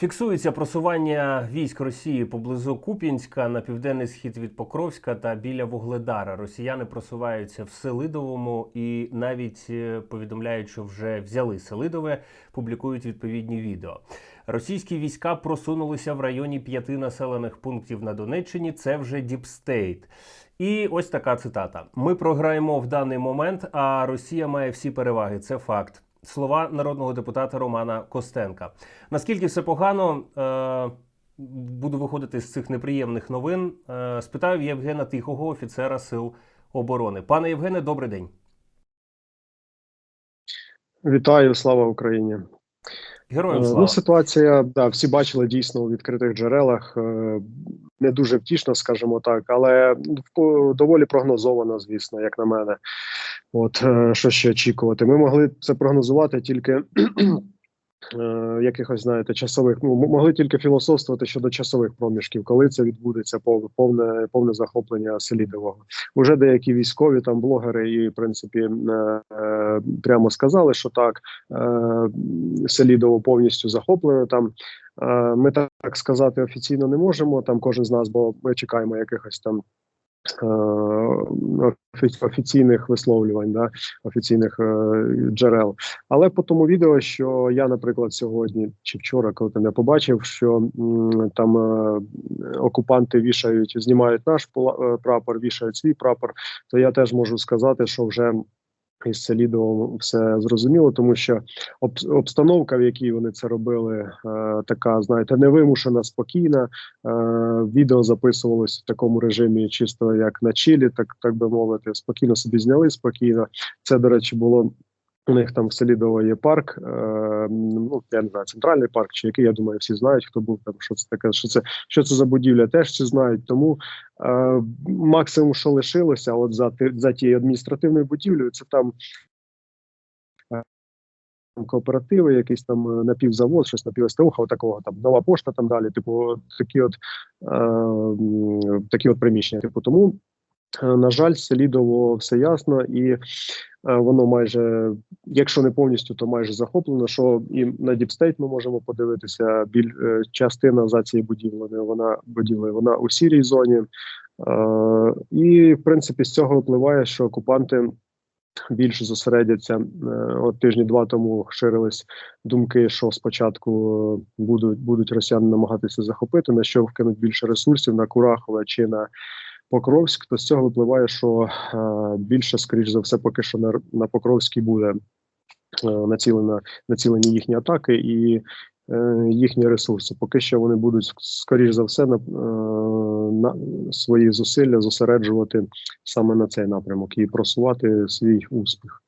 Фіксується просування військ Росії поблизу Куп'янська на південний схід від Покровська та біля Вугледара. Росіяни просуваються в Селидовому і навіть е, повідомляють, що вже взяли Селидове, публікують відповідні відео. Російські війська просунулися в районі п'яти населених пунктів на Донеччині. Це вже Діпстейт. І ось така цитата: Ми програємо в даний момент, а Росія має всі переваги. Це факт. Слова народного депутата Романа Костенка. Наскільки все погано, е, буду виходити з цих неприємних новин. Е, спитаю Євгена Тихого, офіцера Сил оборони. Пане Євгене, добрий день. Вітаю, слава Україні. Героям Е, слава. Ну, ситуація, да, всі бачили дійсно у відкритих джерелах. е, Не дуже втішно, скажімо так, але в- доволі прогнозовано, звісно, як на мене. От е, що ще очікувати? Ми могли це прогнозувати тільки е, якихось, знаєте, часових. Ну, могли тільки філософствувати щодо часових проміжків, коли це відбудеться повне повне, захоплення Селідового. Уже деякі військові там блогери і в принципі е, прямо сказали, що так е, Селідово повністю захоплено. Там ми так сказати офіційно не можемо. Там кожен з нас, бо ми чекаємо якихось там. Е, офі- Офіційних висловлювань, да, офіційних е, джерел. Але по тому відео, що я, наприклад, сьогодні чи вчора, коли там я побачив, що там е, окупанти вішають, знімають наш прапор, вішають свій прапор, то я теж можу сказати, що вже із Селідовим все зрозуміло, тому що об, обстановка, в якій вони це робили, е, така, знаєте, невимушена, спокійна. Е, відео записувалось в такому режимі, чисто як на чилі, так, так би мовити, спокійно собі зняли, спокійно. Це, до речі, було. У них там в Селідово є парк, е, ну я не знаю, центральний парк, чи який, я думаю, всі знають, хто був там, що це таке, що це, що це за будівля, теж всі знають. Тому е, максимум, що лишилося, от за, за тією адміністративною будівлею, це там е, кооперативи, якийсь там е, напівзавод, щось напівстауха, такого там нова пошта там далі. Типу, такі от е, такі от приміщення. Типу, тому. Е, На жаль, Селідово все ясно, і е, воно майже, якщо не повністю, то майже захоплено. Що і на Діпстейт ми можемо подивитися. Біль е, частина за цією будівлею, вона будівлею, вона у сірій зоні. І в принципі з цього впливає, що окупанти більше зосередяться. От тижні два тому ширились думки, що спочатку будуть будуть росіяни намагатися захопити, на що вкинуть більше ресурсів на Курахове чи на Покровськ. То з цього випливає, що е, більше, скоріш за все, поки що на, на Покровській буде е, націлена націлені їхні атаки і е, їхні ресурси. Поки що вони будуть скоріш за все на, е, на свої зусилля зосереджувати саме на цей напрямок і просувати свій успіх.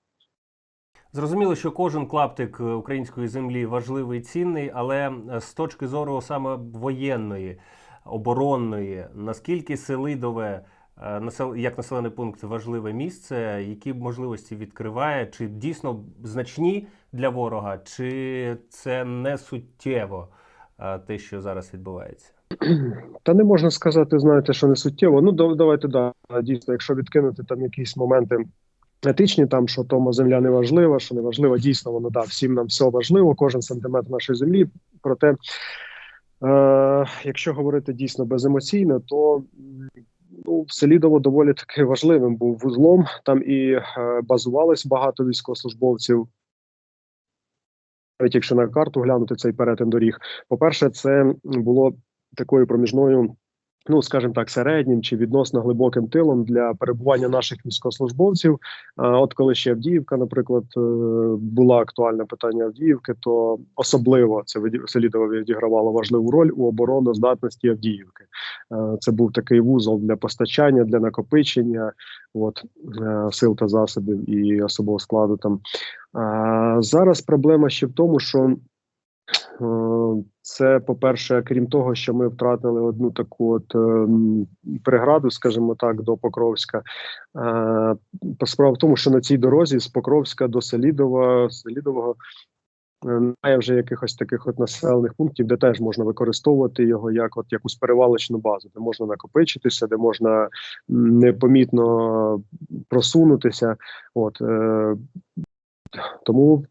Зрозуміло, що кожен клаптик е, української землі важливий і цінний, але е, з точки зору саме воєнної, оборонної, наскільки Селидове е, як населений пункт важливе місце, які можливості відкриває, чи дійсно значні для ворога, чи це не суттєво е, те, що зараз відбувається? Та не можна сказати, знаєте, що не суттєво. Ну да- давайте да дійсно, якщо відкинути там якісь моменти. Етичні там, що тому земля не важлива, що не важлива, дійсно воно да, всім нам все важливо, кожен сантиметр нашої землі. Проте, е, якщо говорити дійсно беземоційно, то ну, Селідово доволі таки важливим був вузлом. Там і е, базувалось багато військовослужбовців. Навіть якщо на карту глянути цей перетин доріг, по-перше, це було такою проміжною, ну скажімо так, середнім чи відносно глибоким тилом для перебування наших військовослужбовців. От коли ще Авдіївка, наприклад, е, була актуальне питання Авдіївки, то особливо це Селідово відігравало важливу роль у обороноздатності Авдіївки. Е, Це був такий вузол для постачання, для накопичення от, е, сил та засобів і особового складу там. Зараз проблема ще в тому, що це, по-перше, крім того, що ми втратили одну таку от ем, преграду, скажімо так, до Покровська. Е, Справа в тому, що на цій дорозі з Покровська до Селідова, Селідового е, немає вже якихось таких от населених пунктів, де теж можна використовувати його як от якусь перевалочну базу, де можна накопичитися, де можна непомітно просунутися. От е, Тому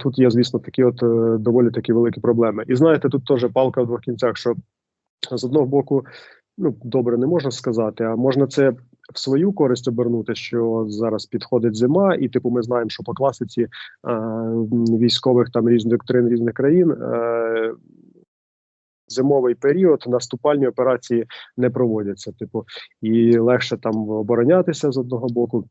тут є, звісно, такі от е, доволі такі великі проблеми. І знаєте, тут теж палка в двох кінцях, що з одного боку, ну добре, не можна сказати, а можна це в свою користь обернути, що зараз підходить зима, і типу ми знаємо, що по класиці е, військових там різних доктрин різних країн. Е, Зимовий період наступальні операції не проводяться, типу, і легше там оборонятися з одного боку.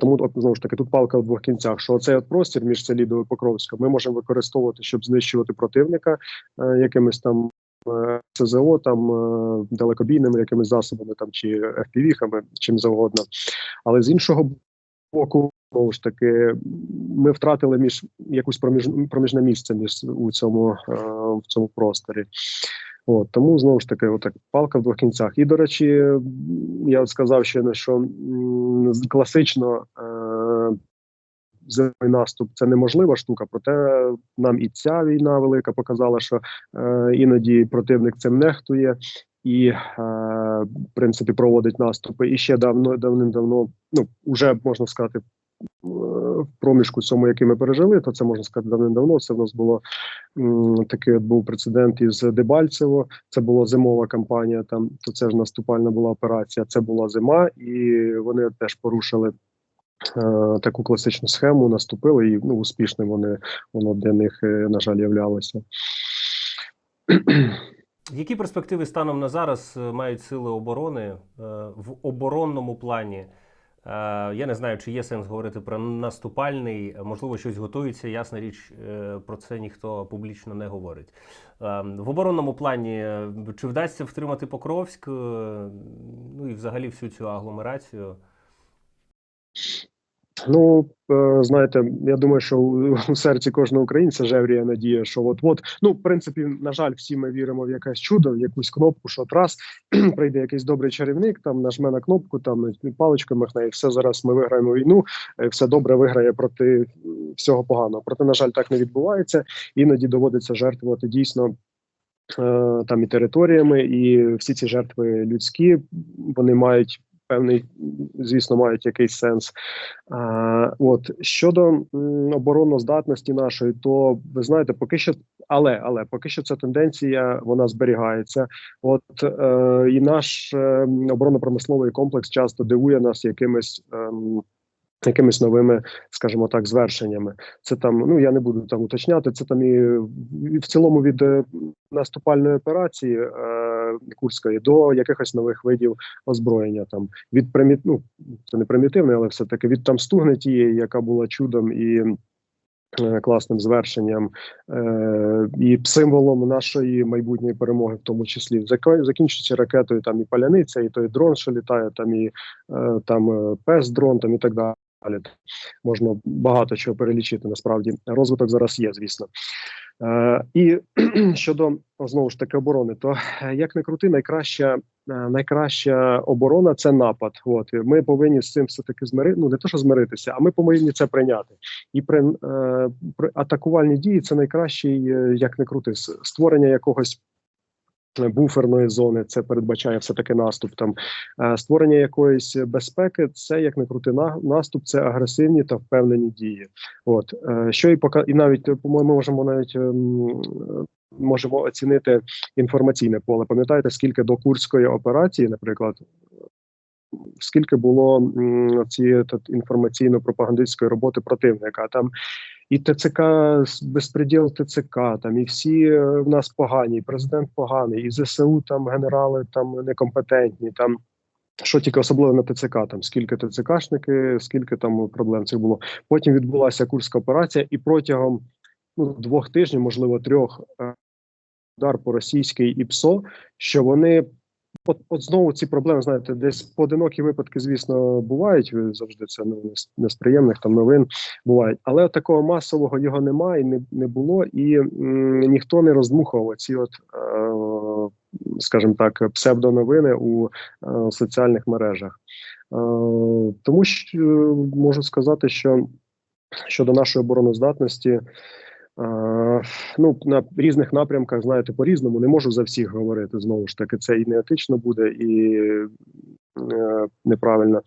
Тому от, знову ж таки тут палка в двох кінцях. Що цей от простір між Селідою і Покровськом ми можемо використовувати, щоб знищувати противника е, якимись там е, СЗО, там е, далекобійними якимись засобами, там чи FPV-хами, чим завгодно. Але з іншого боку, знову ж таки, ми втратили між якусь проміж, проміжне місце між у цьому е, в цьому просторі. От тому знову ж таки, отак палка в двох кінцях. І до речі, я от сказав ще що класично е, зимовий наступ це неможлива штука. Проте нам і ця війна велика показала, що е, іноді противник цим нехтує і, е, в принципі, проводить наступи. І ще давно давним-давно, ну вже можна сказати. Е, В проміжку цьому, який ми пережили, то це можна сказати давним-давно. Це в нас було такий був прецедент із Дебальцево. Це була зимова кампанія. Там то це ж наступальна була операція. Це була зима, і вони теж порушили е, таку класичну схему, наступили, і ну успішним вони воно для них, е, на жаль, являлося. Які перспективи станом на зараз мають сили оборони в оборонному плані? Е, Я не знаю, чи є сенс говорити про наступальний, можливо, щось готується. Ясна річ, е, про це ніхто публічно не говорить. Е, В оборонному плані чи вдасться втримати Покровськ, ну і взагалі всю цю агломерацію? Ну е, знаєте, я думаю, що у, серці кожного українця жевріє надія, що от от ну в принципі, на жаль, всі ми віримо в якесь чудо, в якусь кнопку, що от раз прийде якийсь добрий чарівник, там нажме на кнопку, там паличкою махне, і все зараз ми виграємо війну, все добре виграє проти всього поганого. Проте, на жаль, так не відбувається. Іноді доводиться жертвувати дійсно. е, Там і територіями, і всі ці жертви людські, вони мають певний, звісно, мають якийсь сенс. А, от щодо обороноздатності нашої, то ви знаєте, поки що, але але поки що ця тенденція вона зберігається. От е, і наш е, оборонно-промисловий комплекс часто дивує нас якимись. ем, Якимись новими, скажімо так, звершеннями. Це там, ну я не буду там уточняти. Це там і, і в цілому від е, наступальної операції е, Курської до якихось нових видів озброєння. Там від приміт, ну це не примітивне, але все таки від там стугни тієї, яка була чудом і е, класним звершенням, е, і символом нашої майбутньої перемоги, в тому числі закінчується ракетою. Там і паляниця, і той дрон, що літає, там і е, там е, пес дрон, там і так далі. Можна багато чого перелічити. Насправді розвиток зараз є, звісно. Е, і щодо знову ж таки оборони, то е, як не крути, найкраща е, найкраща оборона це напад. От ми повинні з цим все таки змирити. Ну не то, що змиритися, а ми повинні це прийняти. І при, е, при атакувальні дії це найкращий, е, як не крути, створення якогось. Буферної зони це передбачає все таки наступ. Там Е, створення якоїсь безпеки, це як не крути наступ, це агресивні та впевнені дії. От е, що і пока і навіть е, по-моєму, можемо навіть ем, можемо оцінити інформаційне поле. Пам'ятаєте, скільки до курської операції, наприклад, скільки було цієї інформаційно-пропагандистської роботи противника там. І ТЦК безпреділ ТЦК, там і всі е, в нас погані, і президент поганий, і ЗСУ там генерали там некомпетентні. Там що тільки особливо на ТЦК, там скільки ТЦКшники, скільки там проблем цих було. Потім відбулася курська операція, і протягом ну, двох тижнів, можливо, трьох е, удар по російській ІПСО, що вони от, от знову ці проблеми, знаєте, десь поодинокі випадки, звісно, бувають. Завжди це ну, не з- приємних там новин бувають, але такого масового його немає, не, не було, і м, ніхто не роздмухував ці от. Е, скажімо так, псевдоновини у е, соціальних мережах. Е, тому що е, можу сказати, що щодо нашої обороноздатності, ну на різних напрямках, знаєте, по-різному не можу за всіх говорити. Знову ж таки, це і неетично буде, і е, неправильно.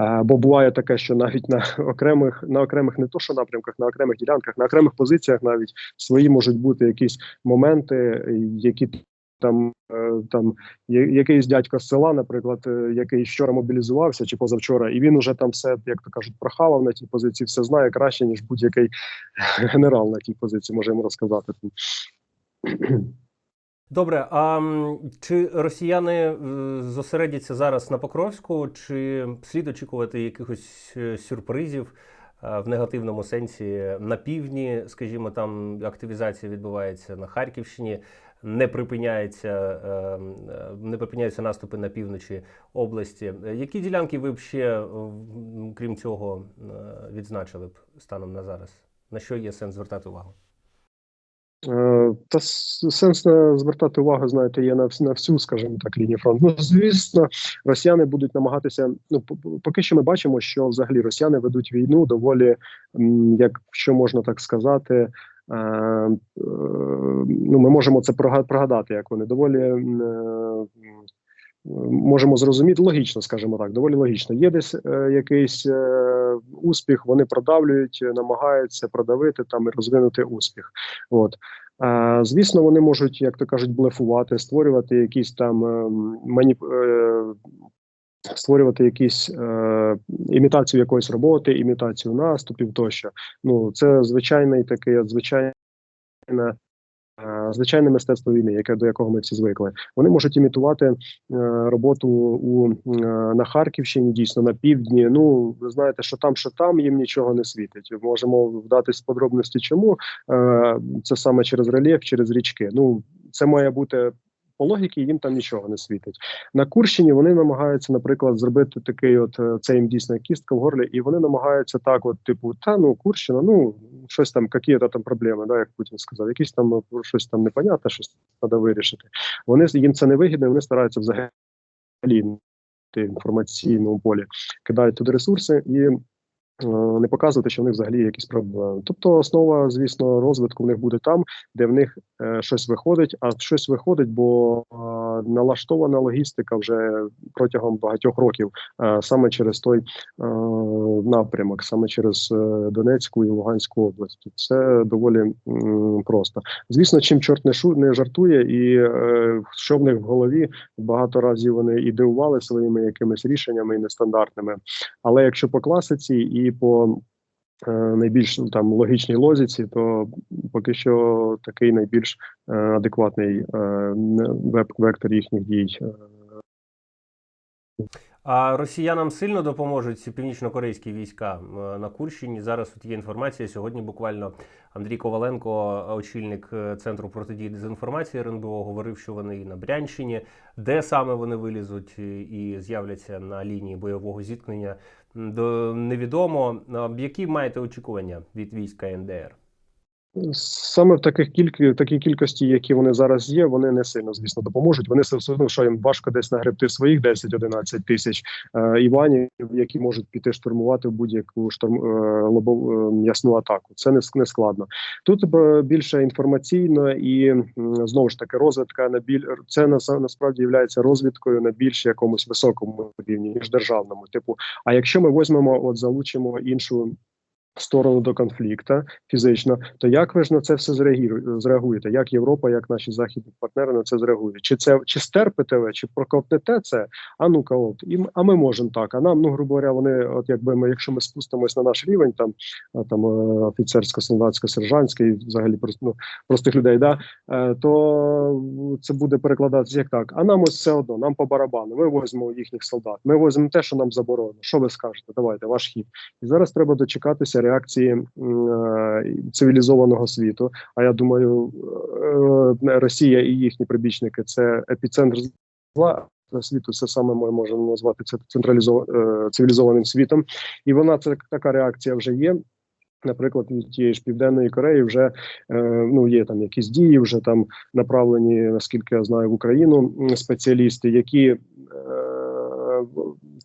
Е, Бо буває таке, що навіть на окремих на окремих не то, що напрямках, на окремих ділянках, на окремих позиціях навіть свої можуть бути якісь моменти, які там е, там якийсь дядько з села, наприклад, е, який вчора мобілізувався чи позавчора, і він уже там все, як то кажуть, прохавав на тій позиції, все знає краще ніж будь-який генерал на тій позиції може йому розказати. Добре, а чи росіяни е, зосередяться зараз на Покровську, чи слід очікувати якихось сюрпризів в негативному сенсі на півдні? Скажімо, там активізація відбувається на Харківщині, не припиняється, е, е, не припиняються наступи на півночі області. Е, Які ділянки ви б ще, е, крім цього, е, відзначили б станом на зараз? На що є сенс звертати увагу? Е, Та сенс звертати увагу, знаєте, є на, вс- на всю, скажімо так, лінію фронту. Ну, звісно, росіяни будуть намагатися. Ну, поки що ми бачимо, що взагалі росіяни ведуть війну доволі, м, як що можна так сказати. Е, е, ну, ми можемо це прога- пригадати, як вони доволі можемо зрозуміти логічно, скажімо так, доволі логічно. Є десь е, якийсь е, успіх, вони продавлюють, намагаються продавити там і розвинути успіх. От. Звісно, вони можуть, як то кажуть, блефувати, створювати якісь там е, маніп... е, створювати якісь е, імітацію якоїсь роботи, імітацію наступів тощо. Ну, це звичайний такий, от звичайне. е, мистецтво війни, яке до якого ми всі звикли, вони можуть імітувати е, роботу у е, на Харківщині, дійсно на півдні. Ну ви знаєте, що там, що там їм нічого не світить. Можемо вдатись в подробності, чому це саме через рельєф, через річки. Ну це має бути логіки, їм там нічого не світить. На Курщині вони намагаються, наприклад, зробити такий, от е, це їм дійсно кістка в горлі, і вони намагаються так, от, типу, та ну Курщина, ну щось там, які там проблеми, да, як Путін сказав, якісь там е, щось там непонятне, щось треба вирішити. Вони їм це не вигідно, вони стараються взагалі в інформаційному полі, кидають туди ресурси і. Е, Не показувати, що в них взагалі якісь проблеми. Тобто, основа, звісно, розвитку в них буде там, де в них е, щось виходить, а щось виходить, бо е, налаштована логістика вже протягом багатьох років, е, саме через той е, напрямок, саме через е, Донецьку і Луганську область. Це доволі просто. Звісно, чим чорт не шу не жартує, і що в них в голові багато разів вони і дивували своїми якимись рішеннями і нестандартними. Але якщо по класиці і по найбільш ну, там логічній лозіці, то поки що такий найбільш е, адекватний е, веб- вектор їхніх дій. е, А росіянам сильно допоможуть північно-корейські війська е, на Курщині. Зараз от є інформація. Сьогодні буквально Андрій Коваленко, очільник е, центру протидії дезінформації РНБО, говорив, що вони і на Брянщині, де саме вони вилізуть і з'являться на лінії бойового зіткнення. Невідомо. Які маєте очікування від війська НДР? Саме в таких кількі такій кількості, які вони зараз є, вони не сильно, звісно, допоможуть. Вони все одно, що їм важко десь нагребти своїх 10-11 тисяч е, іванів, які можуть піти штурмувати в будь-яку шторм е, лобов е, м'ясну атаку. Це не, не складно. Тут е, більше інформаційно і знову ж таки розвитка на біль це наса- насправді є розвідкою на більш якомусь високому рівні ніж державному. Типу, а якщо ми візьмемо, от залучимо іншу. Сторону до конфлікту фізично, то як ви ж на це все зреагуєте? Як Європа, як наші західні партнери на це зреагують? Чи це чи стерпите ви, чи прокопнете це? А ну-ка, от і а ми можемо так. А нам, ну грубо говоря, вони, от якби ми, якщо ми спустимось на наш рівень, там там е, офіцерсько солдатсько сержантський взагалі просто ну, простих людей, да е, то це буде перекладатися як так. А нам ось все одно, нам по барабану. Ми возьмемо їхніх солдат. Ми возьмемо те, що нам заборонено. Що ви скажете? Давайте ваш хід. І зараз треба дочекатися реакції е, цивілізованого світу. А я думаю, е, Росія і їхні прибічники це епіцентр зла. Світу це саме ми можемо назвати це централізо- е, цивілізованим світом, і вона це така реакція вже є. Наприклад, від тієї ж південної Кореї вже е, ну є там якісь дії, вже там направлені, наскільки я знаю, в Україну спеціалісти, які е,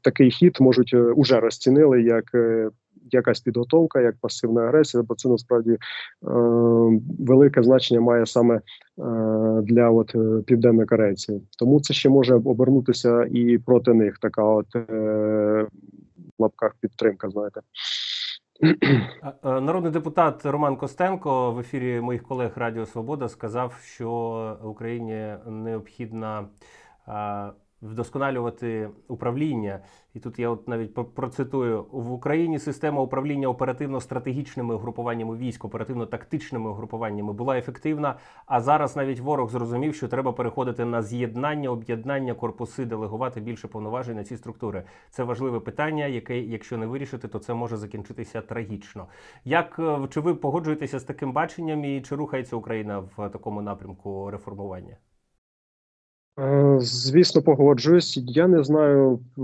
такий хід можуть е, уже розцінили як е, якась підготовка, як пасивна агресія, бо це насправді е, велике значення має саме е, для от е, південнокорейців. Тому це ще може обернутися і проти них така от. Е, в лапках підтримка. Знаєте. Народний депутат Роман Костенко в ефірі моїх колег Радіо Свобода сказав, що Україні необхідно вдосконалювати управління. І тут я от навіть про- процитую: в Україні система управління оперативно-стратегічними угрупуваннями військ, оперативно-тактичними угрупуваннями була ефективна. А зараз навіть ворог зрозумів, що треба переходити на з'єднання, об'єднання, корпуси, делегувати більше повноважень на ці структури. Це важливе питання, яке, якщо не вирішити, то це може закінчитися трагічно. Як е, чи ви погоджуєтеся з таким баченням, і чи рухається Україна в такому напрямку реформування? Е, Звісно, погоджуюсь. Я не знаю, е,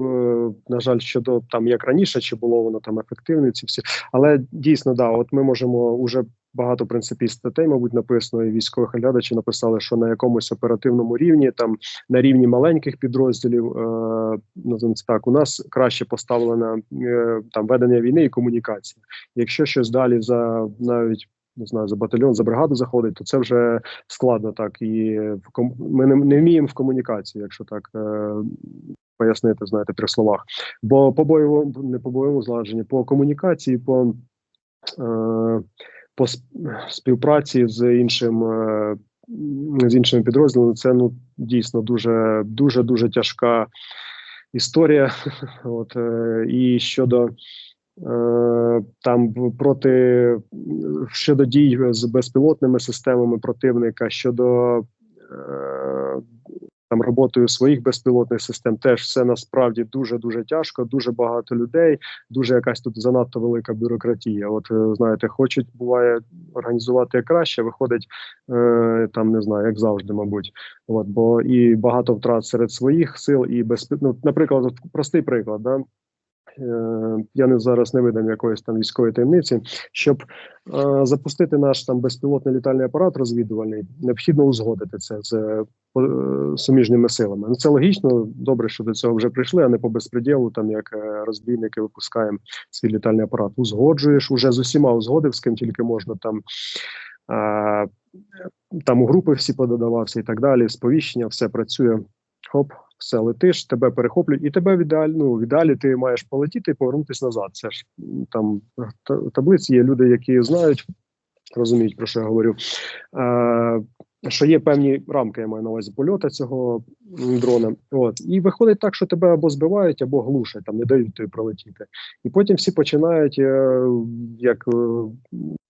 на жаль, щодо там як раніше, чи було воно там ефективне, ці всі, але дійсно, да, от ми можемо уже багато принципі статей, мабуть, написано, і військових глядачів написали, що на якомусь оперативному рівні, там на рівні маленьких підрозділів, е, це так, у нас краще поставлено е, там ведення війни і комунікація. Якщо щось далі за навіть не знаю, за батальйон, за бригаду заходить, то це вже складно так. І ми не, не вміємо в комунікації, якщо так е... пояснити, знаєте, трьох словах. Бо по бойовому, не по бойовому злагодженню, по комунікації, по, е... по співпраці з іншим. Е... З іншими підрозділами це ну дійсно дуже дуже дуже тяжка історія. От е, і щодо там в- проти щодо дій з безпілотними системами противника, щодо е, там роботою своїх безпілотних систем, теж все насправді дуже дуже тяжко. Дуже багато людей, дуже якась тут занадто велика бюрократія. От е, знаєте, хочуть буває організувати краще, виходить е, там не знаю, як завжди, мабуть. От бо і багато втрат серед своїх сил, і безпі... ну, наприклад, простий приклад, да. Е, Я не зараз не видам якоїсь там військової таємниці, щоб е, запустити наш там безпілотний літальний апарат розвідувальний, необхідно узгодити це з е, суміжними силами. Ну це логічно, добре, що до цього вже прийшли, а не по безпреділу, там як розбійники випускаємо свій літальний апарат. Узгоджуєш уже з усіма узгодив, з ким тільки можна там. Там у групи всі пододавався і так далі. Сповіщення, все працює. Хоп, все летиш, тебе перехоплюють, і тебе в ідеалі, ну, в ідеалі ти маєш полетіти і повернутися назад. Це ж там та- таблиці є люди, які знають, розуміють, про що я говорю. Е, що є певні рамки, я маю на увазі польоту цього дрона. От і виходить так, що тебе або збивають, або глушать, там не дають тобі пролетіти. І потім всі починають, е, як е,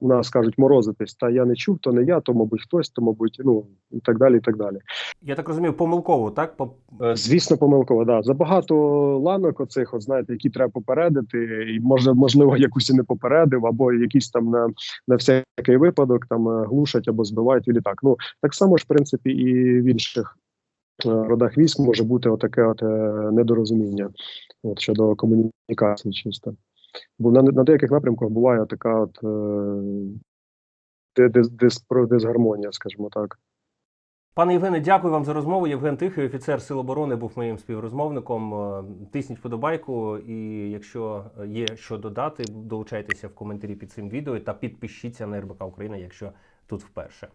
у нас кажуть, морозитись. Та я не чув, то не я, то мабуть хтось, то мабуть, ну і так далі. І так далі. Я так розумію, помилково, так? По- Е, Звісно, помилково, да. Забагато ланок оцих, от знаєте, які треба попередити, і може, можливо, якусь і не попередив, або якісь там на, на всякий випадок там е, глушать або збивають і літак. Ну так само ж, в принципі, і в інших е, родах військ може бути отаке от, недорозуміння от, щодо комунікації чисто. Бо на, на деяких напрямках буває така от е, ди- дис, дис, дисгармонія, скажімо так. Пане Євгене, дякую вам за розмову. Євген Тихий, офіцер Сил оборони, був моїм співрозмовником. Е, Тисніть вподобайку, і якщо є що додати, долучайтеся в коментарі під цим відео та підпишіться на РБК Україна, якщо тут вперше.